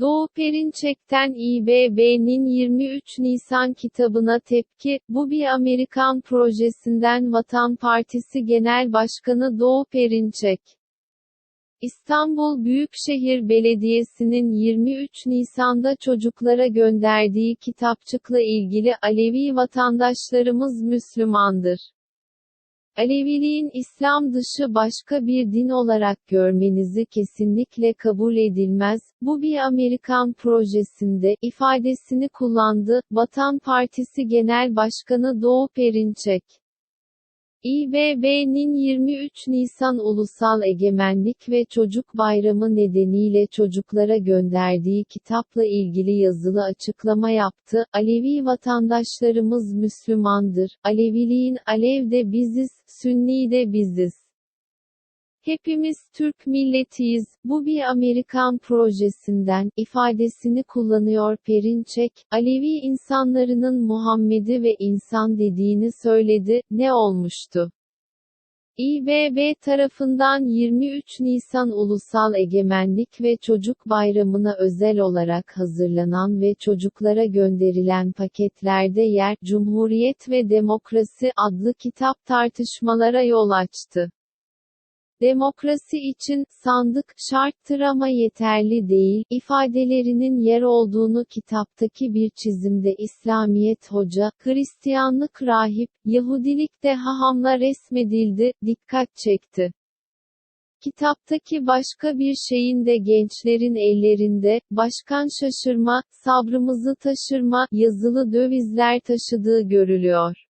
Doğu Perinçek'ten İBB'nin 23 Nisan kitabına tepki, bu bir Amerikan projesinden Vatan Partisi Genel Başkanı Doğu Perinçek. İstanbul Büyükşehir Belediyesi'nin 23 Nisan'da çocuklara gönderdiği kitapçıkla ilgili Alevi vatandaşlarımız Müslümandır. Aleviliğin İslam dışı başka bir din olarak görmenizi kesinlikle kabul edilmez, bu bir Amerikan projesinde, ifadesini kullandı, Vatan Partisi Genel Başkanı Doğu Perinçek. İBB'nin 23 Nisan Ulusal Egemenlik ve Çocuk Bayramı nedeniyle çocuklara gönderdiği kitapla ilgili yazılı açıklama yaptı. Alevi vatandaşlarımız Müslümandır. Aleviliğin Alev de biziz, Sünni de biziz. Hepimiz Türk milletiyiz, bu bir Amerikan projesinden, ifadesini kullanıyor Perinçek, Alevi insanlarının Muhammed'i ve insan dediğini söyledi, ne olmuştu? İBB tarafından 23 Nisan Ulusal Egemenlik ve Çocuk Bayramı'na özel olarak hazırlanan ve çocuklara gönderilen paketlerde Yer, Cumhuriyet ve Demokrasi adlı kitap tartışmalara yol açtı. Demokrasi için, sandık, şarttır ama yeterli değil, ifadelerinin yer olduğunu kitaptaki bir çizimde İslamiyet hoca, Hristiyanlık rahip, Yahudilikte hahamla resmedildi, dikkat çekti. Kitaptaki başka bir şeyin de gençlerin ellerinde, başkan şaşırma, sabrımızı taşırma, yazılı dövizler taşıdığı görülüyor.